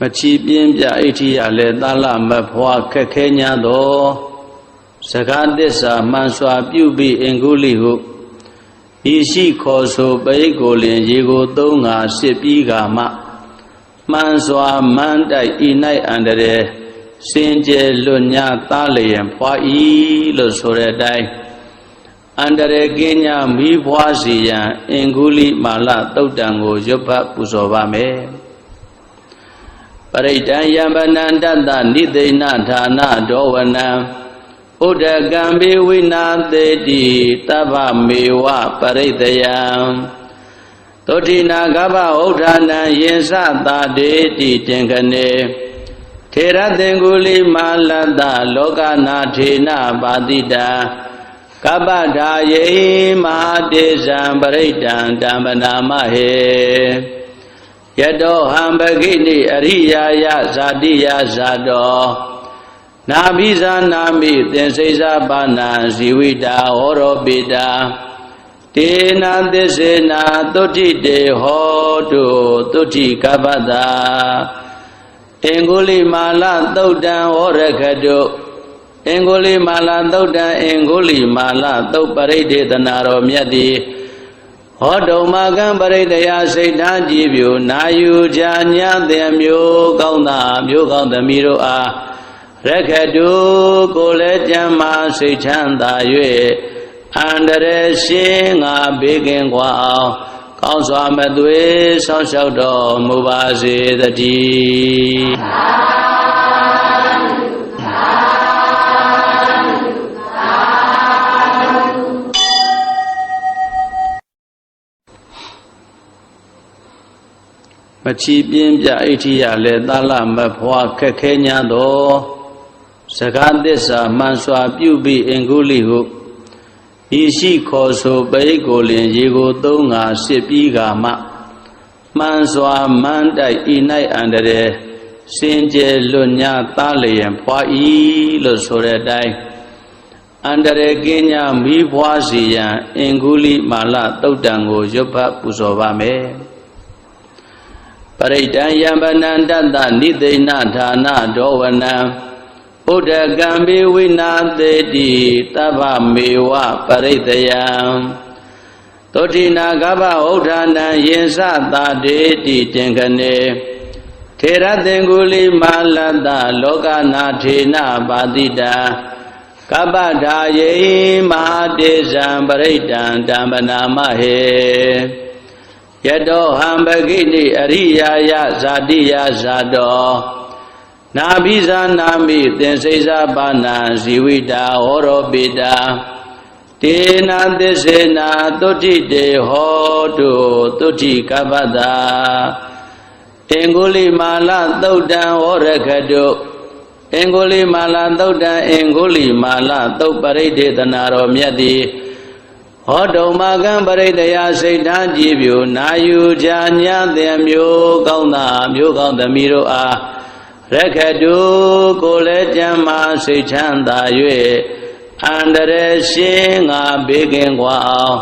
မချီပြင်းပြအိဋ္ဌိယလည်းသာလမဖွာခက်ခဲညာသောစကားသစ္စာမှန်စွာပြုပြီးအင်္ဂုလိဟုဤရှိခေါ်ဆိုပိဋကိုလင်ရေကိုသုံးငါစစ်ပြီးကာမှမှန်စွာမှန်တိုက်ဤ၌အန္တရာယ်စင်ကြယ်လွတ်ညာသားလျင်ဖွာဤလို့ဆိုတဲ့အတိုင်းအန္တရာယ်ကင်းညာမိဖွာစီရန်အင်္ဂုလိမာလတုတ်တံကိုရွတ်ဖတ်ပူဇော်ပါမယ် ပရိဒံယံဗနန္တတနိသိဏဌာနဒောဝနံဥဒကံဘေဝိနာသေတိတဗ္ဗမေဝပရိတယံသောတိနာကဗ္ဗဥဋ္ဌာနံယင်စသာဒေတိတင်ခနေထေရသင်္ကုလိမာလတ္တလောကနာထေနပါတိတာကပ္ပဒါယေမဟာတေဇံပရိဒံတံပနာမဟေ ယတောဟံပကိနိအရိယာယဇာတိယဇာတောနာဘိဇာနာမိသင်္စိဇာပါဏံဇီဝိတာဟောရောပိတာတေနာသစ္စေနာသုတိတေဟောတုသုတိကပ္ပတာအင်္ဂုလိမာလသုတ်တံဟောရခတုအင်္ဂုလိမာလသုတ်တံအင်္ဂုလိမာလသုတ်ပရိဒေသနာတော်မြတ်သည် ဟောတုံမကံပရိတယစိတ်ထားကြည်ပြူနာယူကြညာတဲ့မျိုးကောင်းသာမျိုးကောင်းသမီးတို့အားရခတုကိုလည်းကြမ်းမာစိတ်ချမ်းသာ၍အန္တရာယ်ရှင်းငါဘေးကင်းကွာအောင်ကောင်းစွာမသွေဆောင်းလျှောက်တော်မူပါစေတည်း မချီပြင်းပြအိဋ္ဌိယလည်းသာလမဖွာခက်ခဲညာသောစကားသစ္စာမှန်စွာပြုပြီးအင်္ဂုလိဟုဤရှိခေါ်ဆိုပိဋကိုလင်ရေကိုသုံးငါစစ်ပြီးကာမှမှန်စွာမှန်တိုက်ဤ၌အန္တရာယ်စင်ကြယ်လွတ်ညာသားလျင်ဖွာဤလို့ဆိုတဲ့အတိုင်းအန္တရာယ်ကင်းညာမိဖွာစီရန်အင်္ဂုလိမာလတုတ်တံကိုရွတ်ဖတ်ပူဇော်ပါမယ် ပရိဒံယံဗနန္တတနိသိဏဌာနဒောဝနံဥဒကံဘေဝိနာသေတိတဗ္ဗမေဝပရိတယံသောတိနာကဗ္ဗဥဋ္ဌာနံယင်စသာဒေတိတင်ခနေထေရသင်္ကုလိမာလတ္တလောကနာထေနပါတိတာကပ္ပဒါယေမဟာတေဇံပရိဒံတံပနာမဟေ ယတောဟံပကိနိအရိယာယဇာတိယဇာတောနာဘိဇာနာမိသင်္စိဇာပါဏံဇီဝိတာဟောရောပိတာတေနာသစ္စေနာသုတိတေဟောတုသုတိကပ္ပတာအင်္ဂုလိမာလသုတ်တံဟောရခတုအင်္ဂုလိမာလသုတ်တံအင်္ဂုလိမာလသုတ်ပရိဒေသနာတော်မြတ်သည် ဟောတုံမကံပရိတရာစိတ်ဓာကြည်ပြူနာယူကြညာတဲ့မျိုးကောင်းတာမျိုးကောင်းသမီးတို့အားရခတုကိုလည်းကြမ်းမာစိတ်ချမ်းသာ၍အန္တရာယ်ရှင်းငါဘေးကင်းကွာအောင်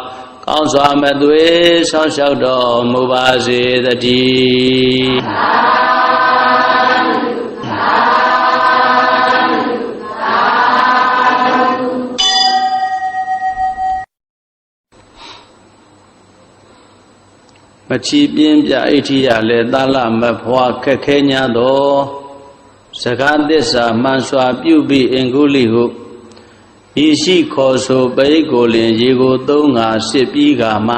ကောင်းစွာမသွေးဆောင်းလျှောက်တော်မူပါစေတည်း မချီပြင်းပြအိဋ္ဌိယလည်းသာလမဖွာခက်ခဲညာသောစကားသစ္စာမှန်စွာပြုပြီးအင်္ဂုလိဟုဤရှိခေါ်ဆိုပိဋကိုလင်ရေကိုသုံးငါစစ်ပြီးကာမှ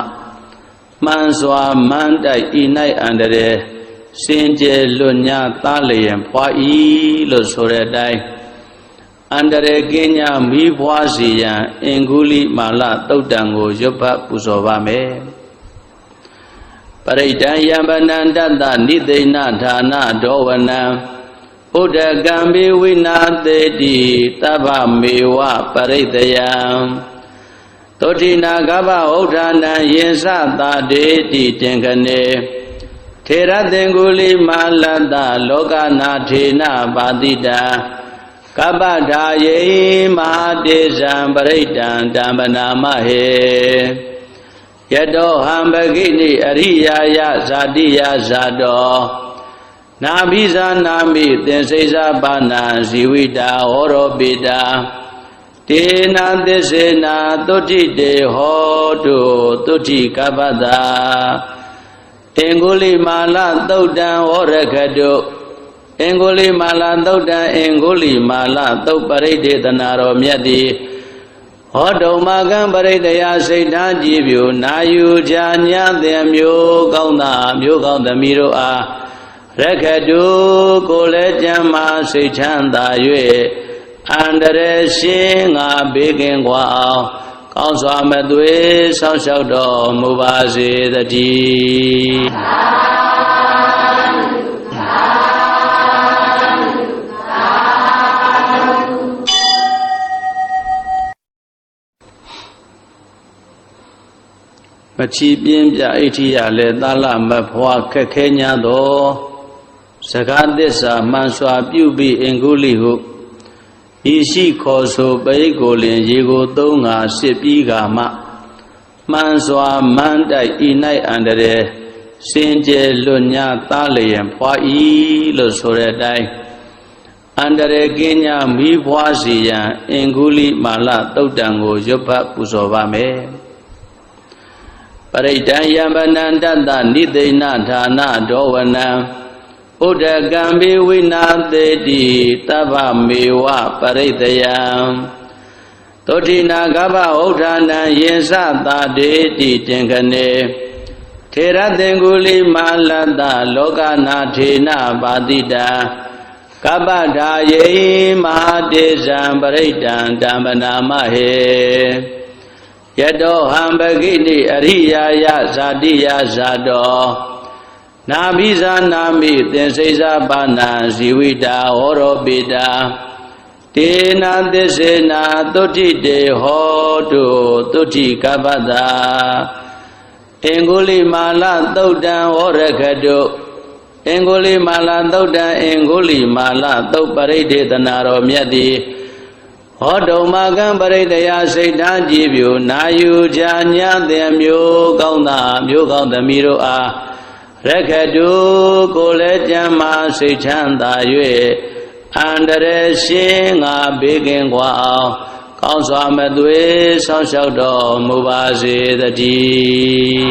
မှန်စွာမှန်တိုက်ဤ၌အန္တရာယ်စင်ကြယ်လွတ်ညာသားလျင်ဖွာဤလို့ဆိုတဲ့အတိုင်းအန္တရာယ်ကင်းညာမိဖွာစီရန်အင်္ဂုလိမာလတုတ်တံကိုရွတ်ဖတ်ပူဇော်ပါမယ်ပ ရိဒံယံဗနန္တတနိသိဏဌာနဒောဝနံဥဒကံဘေဝိနာသေတိတဗ္ဗမေဝပရိတယံသောတိနာကဗ္ဗဥဋ္ဌာနံယင်စသာဒေတိတင်ခနေထေရသင်္ကုလိမာလတ္တလောကနာထေနပါတိတာကပ္ပဒါယေမဟာတေဇံပရိဒံတံပနာမဟေ ယတောဟံပကိနိအရိယာယဇာတိယဇာတောနာဘိဇာနာမိသင်္စိဇာပါဏာဇီဝိတာဟောရောပိတာတေနာသစ္စေနာသုတိတေဟောတုသုတိကပ္ပတာအင်္ဂုလိမာလသုတ်တံဝရခတုအင်္ဂုလိမာလသုတ်တံအင်္ဂုလိမာလသုတ်ပရိဒေသနာတော်မြတ်သည် ဟောတုံမကံပရိတယစိတ်ထားကြည်ပြူနာယူချာညတဲ့မျိုးကောင်းတာမျိုးကောင်းသမီးတို့အားရခတုကိုလည်းကြမ်းမာစိတ်ချမ်းသာ၍အန္တရာယ်ရှင်းငါဘေးကင်းကွာအောင်ကောင်းစွာမသွေးဆောင်းလျှောက်တော်မူပါစေတည်း ပချီပြင်းပြအိဋ္ဌိယလည်းသာလမဖွာခက်ခဲညာတော်စကားသစ္စာမှန်စွာပြုပြီးအင်္ဂုလိဟုဤရှိခေါ်ဆိုပိဋကိုလင်ရေကိုသုံးငါစစ်ပြီးကာမှမှန်စွာမှန်တိုက်ဤ၌အန္တရာယ်စင်ကြယ်လွတ်ညာသားလျင်ဖွာဤလို့ဆိုတဲ့အတိုင်းအန္တရာယ်ကင်းညာမိဖွာစီရန်အင်္ဂုလိမာလတုတ်တံကိုရွတ်ဖတ်ပူဇော်ပါမယ် ပရိဒံယံဗနန္တတနိသိဏဌာနဒောဝနံဥဒကံဘေဝိနာသေတိတဗ္ဗမေဝပရိတယံသောတိနာကဗ္ဗဥဋ္ဌာနံယေသတာတေတိတင်ခနေထေရသင်္ကုလိမာလတ္တလောကနာထေနပါတိတံကပ္ပဒါယေမဟာတေဇံပရိဒံဓမ္မနာမဟေ ယတောဟံပဂိတိအရိယာယဇာတိယဇာတောနာဘိဇာနာမိသင်္စိဇာပါဏာဇီဝိတာဟောရောပိတာတေနာသစ္စေနာသုတိတေဟောတုသုတိကပ္ပတာအင်္ဂုလိမာလသုတ်တံဟောရခတုအင်္ဂုလိမာလသုတ်တံအင်္ဂုလိမာလသုတ်ပရိဒေသနာတော်မြတ်သည် ဟောတုံမကံပရိတယစိတ်ဓာကြည်ပြူနာယူကြညာတဲ့မျိုးကောင်းတာမျိုးကောင်းသမီးတို့အားရခတုကိုလည်းကြမ်းမာစိတ်ချမ်းသာ၍အန္တရရှင်းငါဘေးကင်းကွာအောင်ကောင်းစွာမသွေးဆောင်းလျှောက်တော်မူပါစေတည်း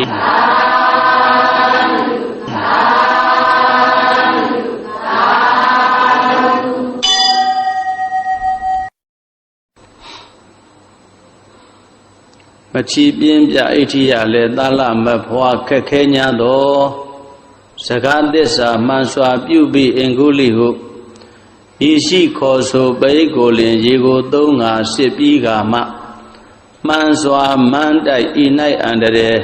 မချီပြင်းပြအိဋ္ဌိယလည်းသာလမဖွာခက်ခဲညာတော်စကားသစ္စာမှန်စွာပြုပြီးအင်္ဂုလိဟုဤရှိခေါ်ဆိုပိဋကိုလင်ရေကိုသုံးငါစစ်ပြီးကာမှမှန်စွာမှန်တိုက်ဤ၌အန္တရာယ်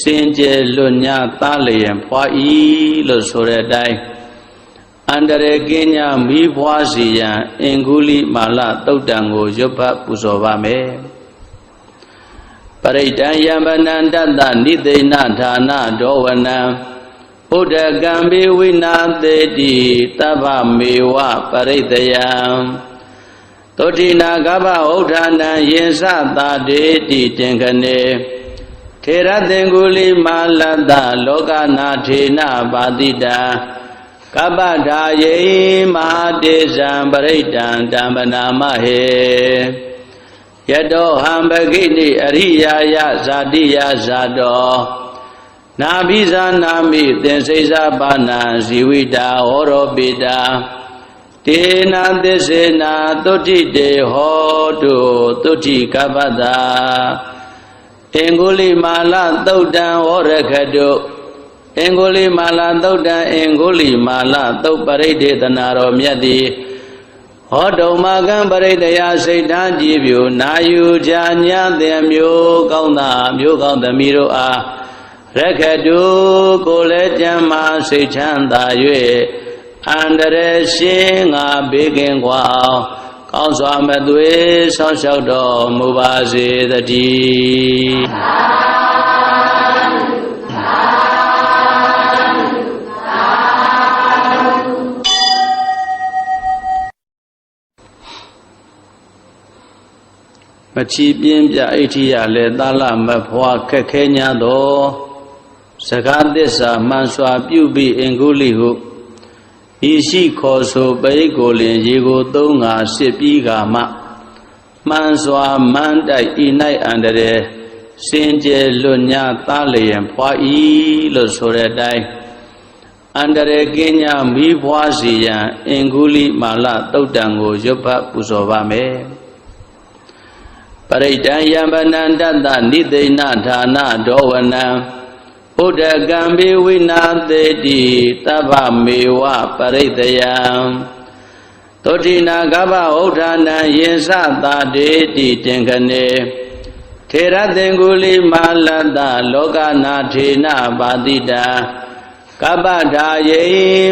စင်ကြယ်လွတ်ညာသားလျင်ဖွာဤလို့ဆိုတဲ့အတိုင်းအန္တရာယ်ကင်းညာမိဖွာစီရန်အင်္ဂုလိမာလတုတ်တံကိုရွတ်ဖတ်ပူဇော်ပါမယ် ပရိဒံယံဗနန္တတနိသိဏဌာနဒောဝနံဥဒကံဘေဝိနာသေတိတဗ္ဗမေဝပရိတယံသောတိနာကဗ္ဗဥဋ္ဌာနံယင်စတာတေတိတင်ခနေထေရသင်္ကုလိမာလတ္တလောကနာထေနပါတိတံကပ္ပဒါယေမဟာတေဇံပရိဒံဓမ္မနာမဟေ ယတောဟံပဂိတိအရိယာယဇာတိယဇာတောနာဘိဇာနာမိသင်္စိဇာပါဏာဇီဝိတာဟောရောပိတာတေနာသစ္စေနာသုတိတေဟောတုသုတိကပ္ပတာအင်္ဂုလိမာလသုတ်တံဟောရခတုအင်္ဂုလိမာလသုတ်တံအင်္ဂုလိမာလသုတ်ပရိဒေသနာတော်မြတ်သည် ဟောတုံမကံပရိတယစိတ်ဓာကြည်ပြူနာယူကြညာတဲ့မျိုးကောင်းတာမျိုးကောင်းသမီးတို့အားရခတုကိုလည်းကြမ်းမာစိတ်ချမ်းသာ၍အန္တရာယ်ရှင်းငါဘေးကင်းကွာကောင်းစွာမသွေးဆောင်းလျှောက်တော်မူပါစေတည်း မချီပြင်းပြအိဋ္ဌိယလည်းသာလမဖွာခက်ခဲညာတော်စကားသစ္စာမှန်စွာပြုပြီးအင်္ဂုလိဟုဤရှိခေါ်ဆိုပရိတ်ကိုလင်ရေကိုသုံးငါစစ်ပြီးကမှမှန်စွာမန်းတိုက်ဤ၌အန္တရာယ်စင်ကြယ်လွတ်ညာသားလျင်ဖွာဤလို့ဆိုတဲ့အတိုင်းအန္တရာယ်ကင်းညာမိဖွာစီရန်အင်္ဂုလိမာလတုတ်တံကိုရွတ်ဖတ်ပူဇော်ပါမယ်ပ ရိဒံယံဗနန္တတနိသိဏဌာနဒောဝနံဘုဒ္ဓကံဘေဝိနာသေတိတဗ္ဗမေဝပရိတယံသောတိနာကဗ္ဗဥဋ္ဌာနံယင်စသာတေတိတင်ခနေထေရသင်္ကုလိမာလတ္တလောကနာထေနပါတိတာကပ္ပဓာယေ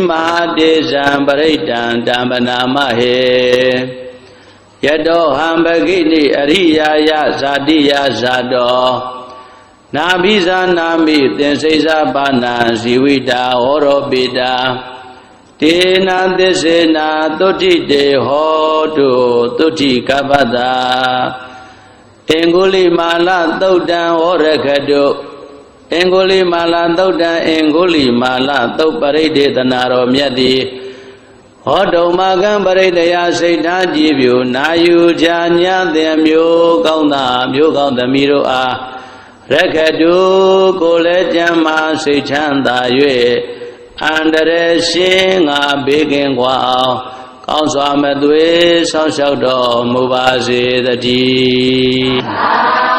မဟာတေဇံပရိဒံတံပနာမဟေ ယတောဟံပကိနိအရိယာယဇာတိယဇာတောနာဘိဇာနာမိသင်္စိဇာပါဏာဇီဝိတာဟောရောပိတာတေနာသစ္စေနာသုတိတေဟောတုသုတိကပ္ပတာအင်္ဂုလိမာလသုတ်တံဟောရခတုအင်္ဂုလိမာလသုတ်တံအင်္ဂုလိမာလသုတ်ပရိဒေသနာတော်မြတ်သည် ဟောတုံမကံပရိတယစိတ်ဓာကြည်ပြူနာယူချာညတဲ့မျိုးကောင်းတာမျိုးကောင်းသမီးတို့အားရခတုကိုလည်းကြမ်းမာစိတ်ချမ်းသာ၍အန္တရာယ်ရှင်းငါဘေးကင်းကွာအောင်ကောင်းစွာမသွေးဆောင်းလျှောက်တော်မူပါစေတည်း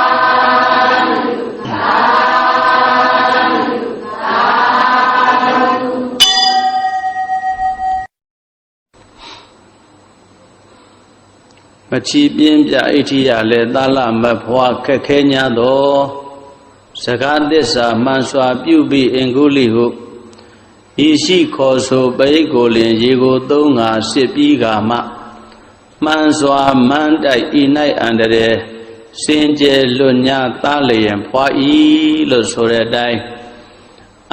မချီပြင်းပြအိဋ္ဌိယလည်းသာလမဖွာခက်ခဲညာသောစကားသစ္စာမှန်စွာပြုပြီးအင်္ဂုလိဟုဤရှိခေါ်ဆိုပရိတ်ကိုလင်ရေကိုသုံးငါစစ်ပြီးကမှမှန်စွာမန်းတိုက်ဤ၌အန္တရာယ်စင်ကြယ်လွတ်ညာသားလျင်ဖွာဤလို့ဆိုတဲ့အတိုင်း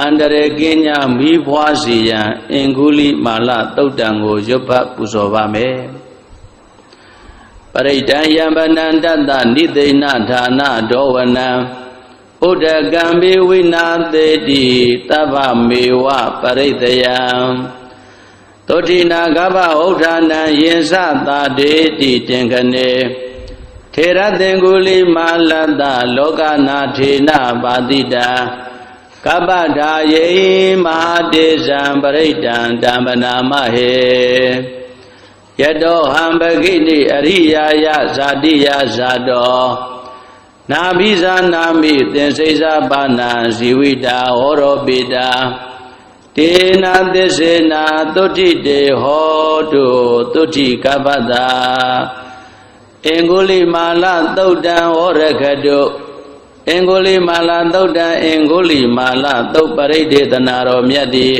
အန္တရာယ်ကင်းညာမိဖွာစီရန်အင်္ဂုလိမာလတုတ်တံကိုရွတ်ဖတ်ပူဇော်ပါမယ် ပရိဒံယံဗနန္တတနိသိဏဌာနဒောဝနံဥဒကံဘေဝိနာသေတိတဗ္ဗမေဝပရိတယံသောတိနာကဗ္ဗဥဋ္ဌာနံယင်စသာတေတိတင်ခနေထေရသင်္ကုလိမာလတ္တလောကနာထေနပါတိတာကပ္ပဓာယေမဟာတေဇံပရိဒံတံပနာမဟေ ယတောဟံပကိနိအရိယာယဇာတိယဇာတောနာဘိဇာနာမိသင်္စိဇာပါဏာဇီဝိတာဟောရောပိတာတေနာသစ္စေနာသုတိတေဟောတုသုတိကပ္ပတာအင်္ဂုလိမာလသုတ်တံဟောရခတုအင်္ဂုလိမာလသုတ်တံအင်္ဂုလိမာလသုတ်ပရိဒေသနာတော်မြတ်သည်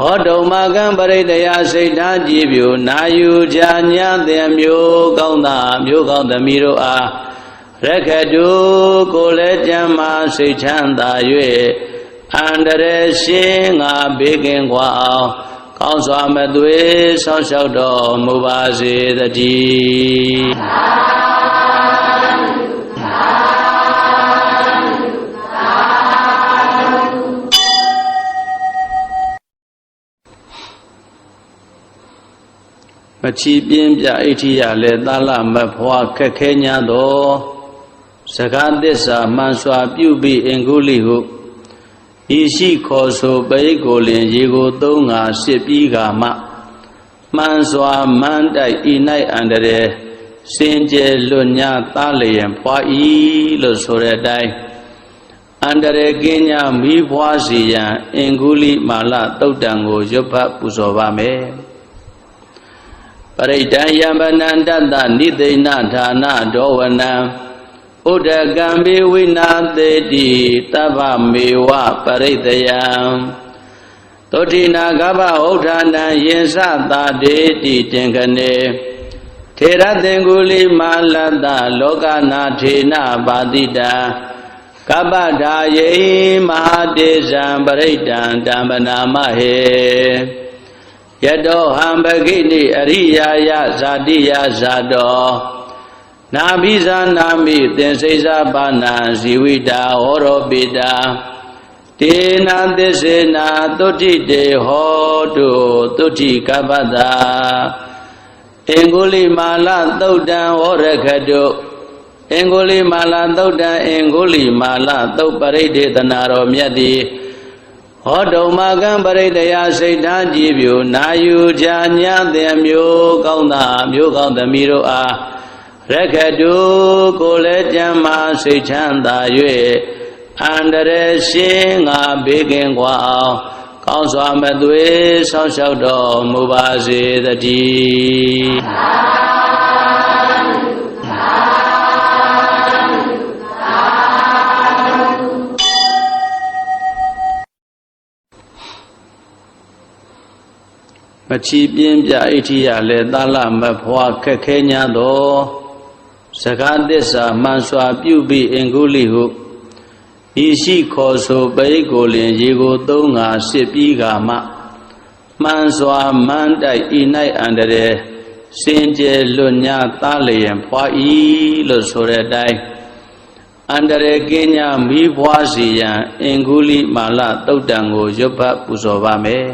ဟောတုံမကံပရိတယစိတ်ဓာကြည်ပြူနာယူကြညာတဲ့မျိုးကောင်းတာမျိုးကောင်းသမီးတို့အားရခတုကိုလည်းကြမ်းမာစိတ်ချမ်းသာ၍အန္တရယ်ရှင်းငါဘေးကင်းကွာအောင်ကောင်းစွာမသွေးဆောင်းလျှောက်တော်မူပါစေတည်း ချီပြင်းပြအိဋ္ဌိယလည်းသာလမဖွာခက်ခဲညာသောစကားသစ္စာမှန်စွာပြုပြီးအင်္ဂုလိဟုဤရှိခေါ်ဆိုပရိတ်ကိုလင်ရေကိုသုံးငါစစ်ပြီးကမှမှန်စွာမန်းတိုက်ဤ၌အန္တရာယ်စင်ကြယ်လွတ်ညာသားလျင်ဖွာဤလို့ဆိုတဲ့အတိုင်းအန္တရာယ်ကင်းညာမိဖွာစီရန်အင်္ဂုလိမာလတုတ်တံကိုရွတ်ဖတ်ပူဇော်ပါမယ် ပရိဒံယံဗနန္တတနိသိဏဌာနဒောဝနံဥဒကံဘေဝိနာသေတိတဗ္ဗမေဝပရိတယံသောတိနာကဗ္ဗဥဋ္ဌာနံယင်စသာတေတိတင်ခနေထေရသင်္ကုလိမာလတ္တလောကနာထေနပါတိတာကပ္ပဓာယေမဟာတေဇံပရိဒံတံပနာမဟေ ယတောဟံပကိနိအရိယာယဇာတိယဇာတောနာဘိဇာနာမိသင်္စိဇာပါဏာဇီဝိတာဟောရောပိတာတေနာသစ္စေနာသုတိတေဟောတုသုတိကပ္ပတာအင်္ဂုလိမာလသုတ်တံဟောရခတုအင်္ဂုလိမာလသုတ်တံအင်္ဂုလိမာလသုတ်ပရိဒေသနာတော်မြတ်သည် ဟောတုံမကံပရိတရာစိတ်ဓာကြည်ပြူနာယူကြညတဲ့မျိုးကောင်းတာမျိုးကောင်းသမီးတို့အားရခတုကိုလည်းကြမ်းမာစိတ်ချမ်းသာ၍အန္တရာယ်ရှင်းငါဘေးကင်းကွာအောင်ကောင်းစွာမသွေးဆောင်းလျှောက်တော်မူပါစေတည်း မချီပြင်းပြအိဋ္ဌိယလည်းသာလမဖွာခက်ခဲညာသောစကားသစ္စာမှန်စွာပြုပြီးအင်္ဂုလိဟုဤရှိခေါ်ဆိုပိကိုလင်ရေကိုသုံးငါစစ်ပြီးကမှမှန်စွာမှန်တိုက်ဤ၌အန္တရာယ်စင်ကြယ်လွတ်ညာသားလျင်ဖွာဤလို့ဆိုတဲ့အတိုင်းအန္တရာယ်ကင်းညာမိဖွာစီရန်အင်္ဂုလိမာလတုတ်တံကိုရွတ်ဖတ်ပူဇော်ပါမယ်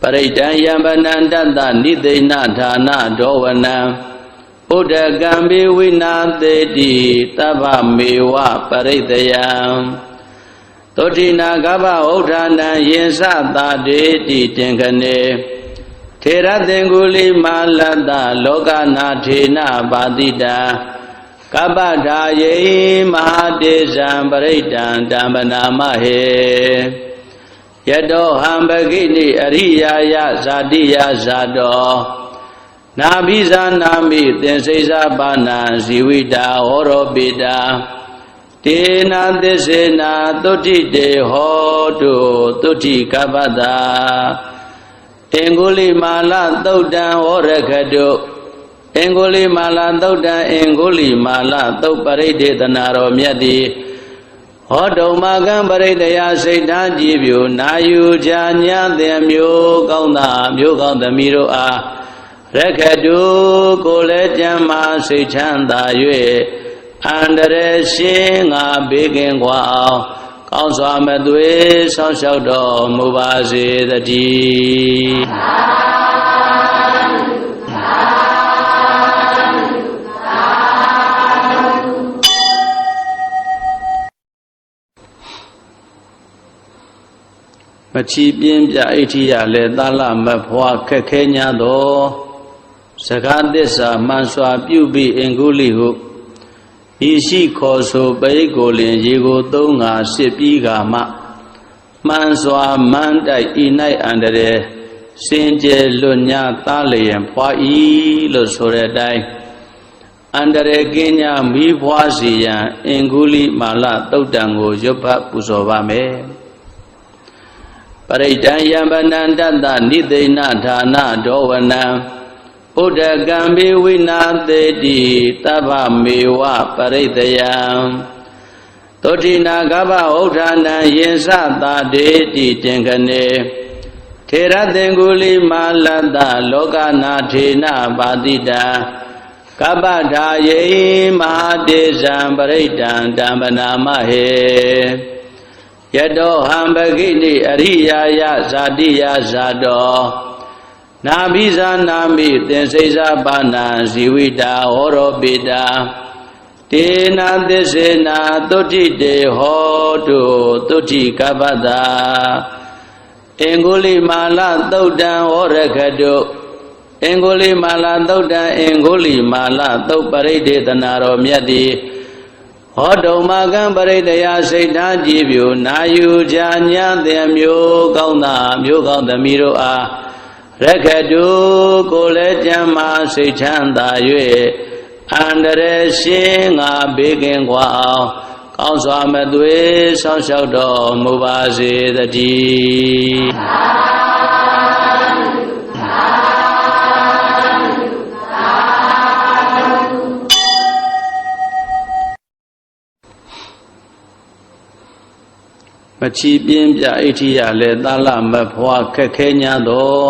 ပရိဒံယံဗနန္တတနိသိဏဌာနဒောဝနံဘုဒ္ဓကံဘေဝိနာသေတိတဗ္ဗမေဝပရိတယံသောတိနာကဗ္ဗဥဋ္ဌာဏံယင်စသာတေတိတင်ခနေထေရသင်္ကုလိမာလတ္တလောကနာထေနပါတိတံကပ္ပဓာယေမဟာတေဇံပရိဒံတံပနာမဟေ ယတောဟံပကိနိအရိယာယဇာတိယဇာတောနာဘိဇာနာမိသင်္စိဇာပါဏံဇီဝိတာဟောရောပိတာတေနာသစ္စေနာသုတိတေဟောတုသုတိကပ္ပတာအင်္ဂုလိမာလသုတ်တံဟောရခတုအင်္ဂုလိမာလသုတ်တံအင်္ဂုလိမာလသုတ်ပရိဒေသနာတော်မြတ်သည် ဟောတုံမကံပရိတယစိတ်ဓာကြည်ပြူနာယူချာညတဲ့မျိုးကောင်းတာမျိုးကောင်းသမီးတို့အားရခတုကိုလည်းကြမ်းမာစိတ်ချမ်းသာ၍အန္တရာယ်ရှင်းငါဘေးကင်းကွာအောင်ကောင်းစွာမသွေးဆောင်းလျှောက်တော်မူပါစေတည်း မချီပြင်းပြအိဋ္ဌိယလည်းသာလမဖွာခက်ခဲညာသောစကားသစ္စာမှန်စွာပြုပြီးအင်္ဂုလိဟုဤရှိခေါ်ဆိုပိကိုလင်ရေကိုသုံးငါစစ်ပြီးကမှမှန်စွာမှန်တိုက်ဤ၌အန္တရာယ်စင်ကြယ်လွတ်ညာသားလျင်ဖွာဤလို့ဆိုတဲ့အတိုင်းအန္တရာယ်ကင်းညာမိဖွာစီရန်အင်္ဂုလိမာလတုတ်တံကိုရွတ်ဖတ်ပူဇော်ပါမယ် ပရိဒံယံဗနန္တတနိသိဏဌာနဒောဝနံဥဒကံဘေဝိနာသေတိတဗ္ဗမေဝပရိတယံသောတိနာကဗ္ဗဥဋ္ဌာဏံယင်စသာတေတိတင်ခနေထေရသင်္ကုလိမာလတ္တလောကနာထေနပါတိတံကပ္ပဓာယေမဟာတေဇံပရိဒံတံပနာမဟေ ယတောဟံပကိနိအရိယာယဇာတိယဇာတောနာဘိဇာနာမိသင်္စိဇာပါဏံဇီဝိတာဟောရောပိတာတေနာသစ္စေနာသုတိတေဟောတုသုတိကပ္ပတာအင်္ဂုလိမာလသုတ်တံဟောရခတုအင်္ဂုလိမာလသုတ်တံအင်္ဂုလိမာလသုတ်ပရိဒေသနာတော်မြတ်သည် ဟောတုံမကံပရိတယစိတ်ဓာကြည်ပြူနာယူကြညာတဲ့မျိုးကောင်းတာမျိုးကောင်းသမီးတို့အားရခတုကိုလည်းကြမ်းမာစိတ်ချမ်းသာ၍အန္တရရှင်းငါဘေးကင်းကွာအောင်ကောင်းစွာမသွေးဆောင်းလျှောက်တော်မူပါစေတည်း မချီပြင်းပြအိဋ္ဌိယလည်းသာလမဖွာခက်ခဲညာသော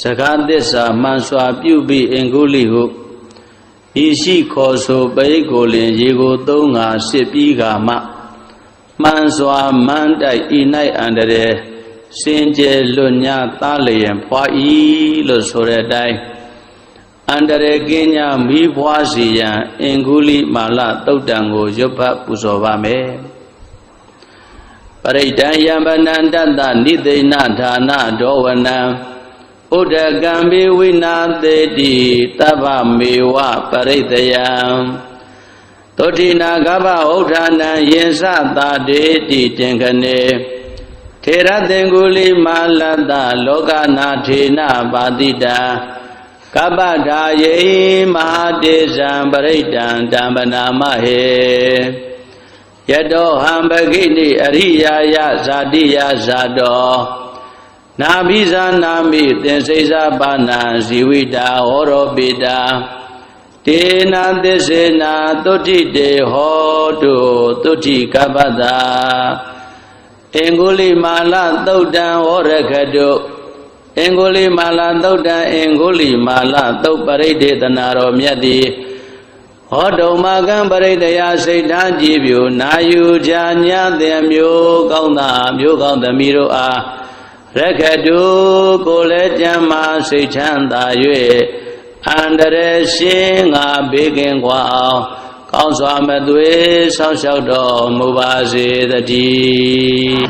စကားသစ္စာမှန်စွာပြုပြီးအင်္ဂုလိဟုဤရှိခေါ်ဆိုပိကိုလင်ရေကိုသုံးငါစစ်ပြီးကမှမှန်စွာမန်းတိုက်ဤ၌အန္တရာယ်စင်ကြယ်လွတ်ညာသားလျင်ဖွာဤလို့ဆိုတဲ့အတိုင်းအန္တရာယ်ကင်းညာမိဖွာစီရန်အင်္ဂုလိမာလတုတ်တံကိုရွတ်ဖတ်ပူဇော်ပါမယ် ပရိဒံယံဗနန္တတနိသိဏဌာနဒောဝနံဥဒကံဘေဝိနာသေတိတဗ္ဗမေဝပရိတယံသောတိနာကဗ္ဗဥဋ္ဌာနံယင်စတာတေတိတင်ခနေထေရသင်္ကုလိမာလတ္တလောကနာထေနပါတိတံကပ္ပဒါယေမဟာတေဇံပရိဒံတံပနာမဟေ ယတောဟံပဂိနိအရိယာယဇာတိယဇာတောနာဘိဇာနာမိသင်္စိဇာပါဏာဇီဝိတာဟောရောပိတာတေနာသစ္စေနာသုတိတေဟောတုသုတိကပ္ပတာအင်္ဂုလိမာလသုတ်တံဟောရခတုအင်္ဂုလိမာလသုတ်တံအင်္ဂုလိမာလသုတ်ပရိဒေသနာတော်မြတ်သည် ဟောတုံမကံပရိတရာစိတ်ဓာကြည်ပြူနာယူကြညာတဲ့မျိုးကောင်းတာမျိုးကောင်းသမီးတို့အားရခတုကိုလည်းကြမ်းမာစိတ်ချမ်းသာ၍အန္တရာယ်ရှင်းငါဘေးကင်းခွာအောင်ကောင်းစွာမသွေးဆောင်းလျှောက်တော်မူပါစေတည်း